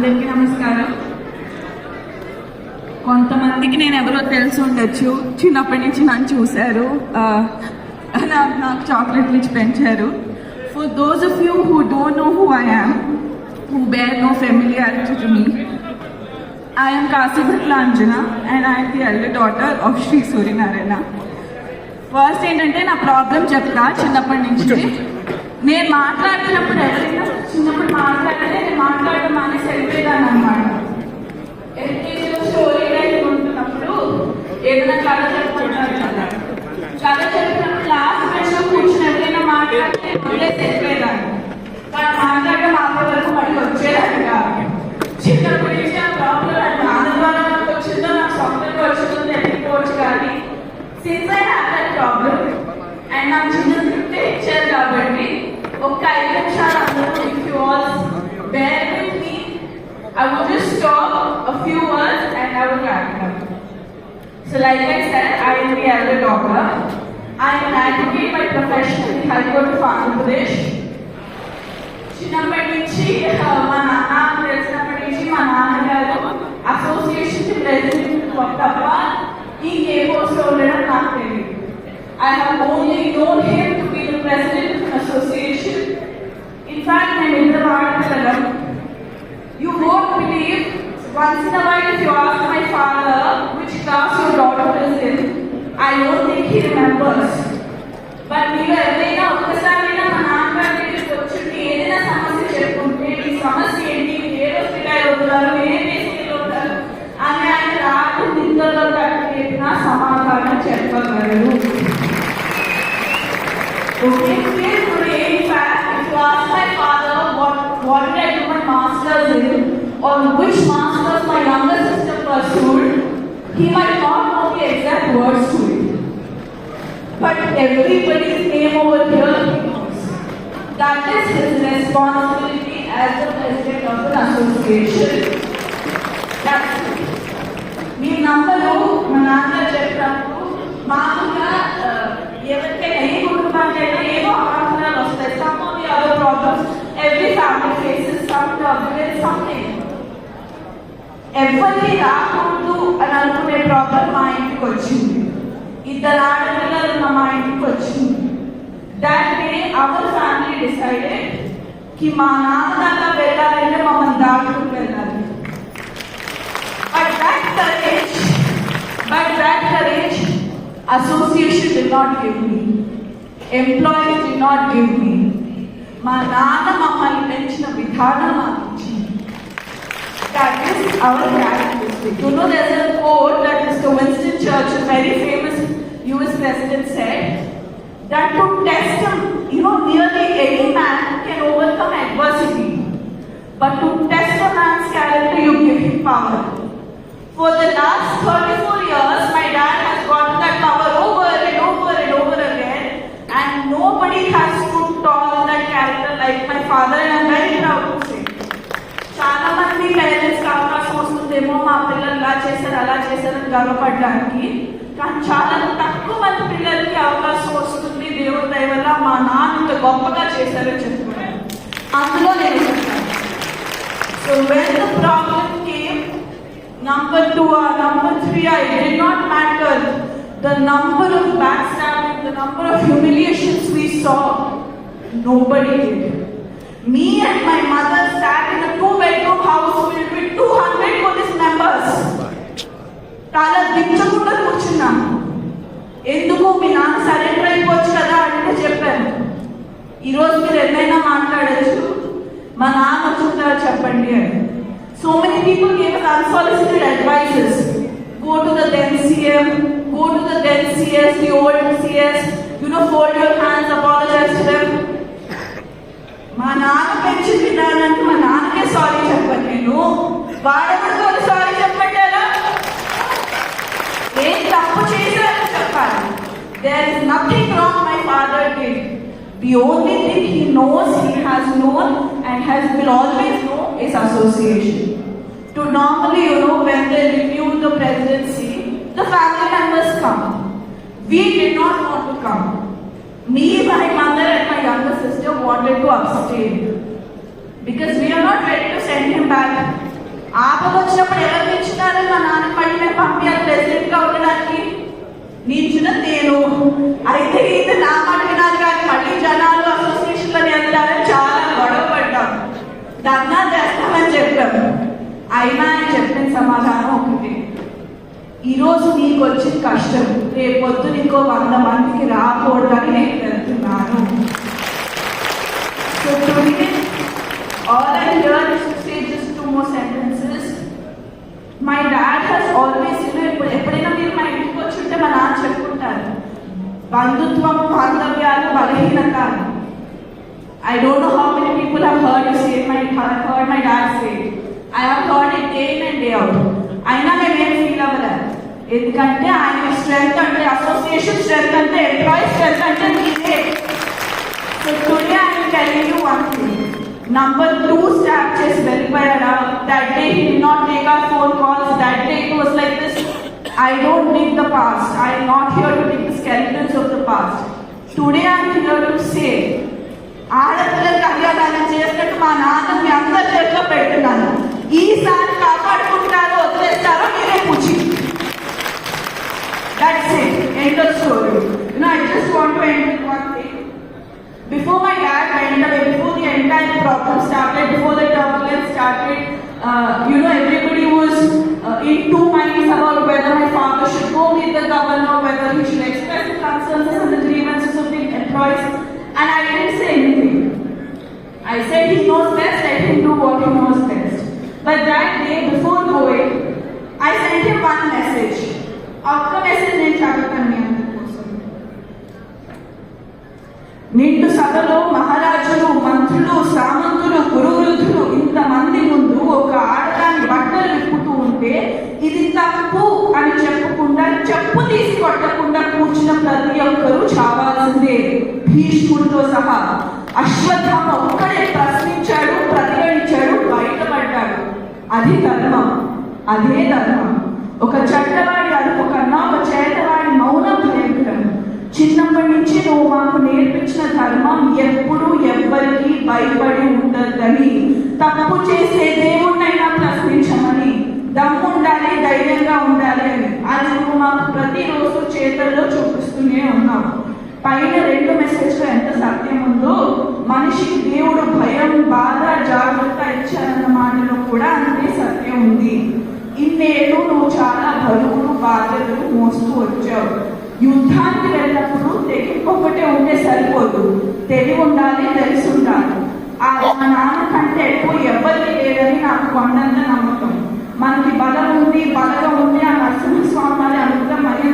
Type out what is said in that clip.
అందరికీ నమస్కారం. కొంతమందికి నేను ఎవరో తెలిసి ఉండొచ్చు. చిన్నప్పటి నుంచి నన్ను చూశారు. నాకు నాకు చాక్లెట్లు ఇచ్చి పెంచారు. For those of you who don't know who I am who bear no familiarity to me I am Kasibhatla Anjana and I am the elder daughter of Sri Suryanarayana. First ఏంటంటే నా ప్రాబ్లం చెప్తా చిన్నప్పటి నుంచి. నేను మాట్లాడుతున్నప్పుడు ఎవరైనా Since I have that problem, and I'm just a picture government, okay, if you all bear with me, I will just talk a few words and I will wrap it up. So like I said, I am the elder doctor. I am an advocate by profession in Harikot, Andhra Pradesh. Chinnamma Nichi I have only known him to be the president of an association. In fact, I'm in the Varanakalam. You won't believe, once in a while if you ask my father which class your daughter is in, I don't think he remembers. But we were Okay, still today, in fact, if you ask my father what, what did I do my master's in, or which master's my younger sister pursued, he might not know the exact words to it. But everybody's name over here he knows. That is his responsibility as the president of the association. That's it. Me number మా నాన్నగారు చెప్పినప్పుడు మామూలుగా ఆ, ఎవరికైనా other Every family faces some turbulence, something. Something ఎవరికి రాకూడదు అని అనుకునే ప్రాబ్లం మా ఇంటికి వచ్చింది. ఇద్దరు ఆడపిల్లలు ఉన్న మా ఇంటికి వచ్చింది. దాట్ డే అవర్ ఫ్యామిలీ డిసైడెడ్కి మా నాన్న దాకా వెళ్ళాలంటే మమ్మల్ని దాటుకుని వెళ్ళాలి. But that courage but that courage association did not give me employees did not give me మా నాన్న మమ్మల్ని పెంచిన విధానం మాకు ఇచ్చింది. That is our characteristic. You know, there's a quote that Mr. Winston Churchill, very famous US president, said that to test him, you know, nearly any man can overcome adversity. But to test a man's character, you give him power. For the last 34 years, చేశారని గర్వపడడానికి కానీ చాలా తక్కువ మంది పిల్లలకి అవకాశం వస్తుంది దేవుడి దయ వల్ల మా నాన్న ఇంత గొప్పగా చేశారని చెప్తున్నాను అందులో నేను చెప్తాను so when the problem came Number two or number three, I did not matter the number of backstabbing, the number of humiliations we saw. Nobody did. Me and my mother sat in a two-bedroom house filled with 200 police so many people gave us unsolicited advices go to the then CM go to the then CS the old CS you know fold your hands apologize to them మా నాన్న పెంచిన విధానానికి మా నాన్నకే sorry చెప్పను నేను వాడెవరితో sorry చెప్పంటారా ఏం తప్పు చేశారో చెప్పాలి there is nothing wrong my father did the only thing he knows he has known and has will always know is association To normally, you know, when they renew the presidency, the family members come. We did not want to come. Me my mother and my younger sister wanted to abstain. Because we are not ready to send him back. ఆపద వచ్చినప్పుడు ఎవరు ఇచ్చినారు మా నాన్న మళ్ళీ మేము పంపించాలి ప్రెసిడెంట్గా ఉండడానికి. నించిన నేను. అయితే ఇది నా మాట వినాలి కానీ మళ్ళీ జనాలు అసోసియేషన్లో వెళ్తారని చాలా గొడవ పడ్డాం ధర్నా అయినా ఆయన చెప్పిన సమాధానం ఒకటే ఈరోజు నీకు వచ్చిన కష్టం రేపొద్దు నీకో వంద మందికి రాకూడదని నేను వెళ్తున్నాను so all I hear stages two sentences my dad has always ఇప్పుడు ఎప్పుడైనా మీరు మా ఇంటికి వచ్చి ఉంటే మా నాన్న చెప్పుకుంటారు బంధుత్వం బాంధవ్యాలు బలహీనత I don't know how many people have heard you say my heard my dad say dad say. it. I have heard it day in and day out. అయినా మేమేం ఫీల్ అవ్వలేదు ఎందుకంటే ఆయన స్ట్రెంగ్త్ అంటే అసోసియేషన్ స్ట్రెంగ్త్ అంటే employee strength అంటే మీదే so today I will tell you one thing number two start చేసి వెళ్ళిపోయాడా that day he did not take our phone calls that day it was like this I don't need the past I not here to take the skeletons of the past today I here to say ఆడపిల్లలకి అర్యాదానం చేసినట్టు మా నాన్న మీ అందరి చేతిలో పెడుతున్నాను ఈసారి కాపాడుకుంటారో వదిలేస్తారో మీరే పూచి that's it end of story you know I just want to end with one thing Before my dad went away, before the entire problem started, before the turbulence started, uh, you know, everybody was uh, in two minds about But that day, before going, I sent him one message. ఒక్క message నేను చదువుతాను మీ నిండు సభలో మహారాజులు మంత్రులు సామంతులు గురువృద్ధులు ఇంతమంది ముందు ఒక ఆడదాని బట్టలు విప్పుతూ ఉంటే ఇది తప్పు అని చెప్పకుండా చెప్పు తీసి కొట్టకుండా కూర్చున్న ప్రతి ఒక్కరూ చావాల్సిందే భీష్ముడితో సహా అశ్వత్థామ ఒక్కడే ప్రశ్నించాడు అది ధర్మం అదే ధర్మం. ఒక చెడ్డవాడి అదుపు కన్నా ఒక చేతవాడి మౌనం భయంకరం చిన్నప్పటి నుంచి నువ్వు మాకు నేర్పించిన ధర్మం ఎప్పుడు ఎవ్వరికి భయపడి ఉండద్దని తప్పు చేసే దేవుణ్ణైనా ప్రశ్నించమని దమ్ము ఉండాలి ధైర్యంగా ఉండాలి అని అది నువ్వు మాకు ప్రతిరోజు చేతల్లో చూపిస్తూనే పైన రెండు మెసేజ్లో ఎంత సత్యం ఉందో మనిషి దేవుడు భయం బాధ జాగ్రత్త ఇచ్చారన్న మాటలో కూడా అంతే సత్యం ఉంది. ఇన్నేళ్ళు నువ్వు చాలా బరువులు బాధ్యతలు మోస్తూ వచ్చావు. యుద్ధానికి వెళ్ళినప్పుడు తెగింపు ఉంటే సరిపోదు. తెలివి ఉండాలి తెలిసి ఉండాలి. మా నాన్న కంటే ఎక్కువ ఎవ్వరికి లేదని నాకు కొండంత నమ్మకం. మనకి బలం ఉంది బలగం ఉంది ఆ నరసింహస్వామి అని అనుకుంటాం మరి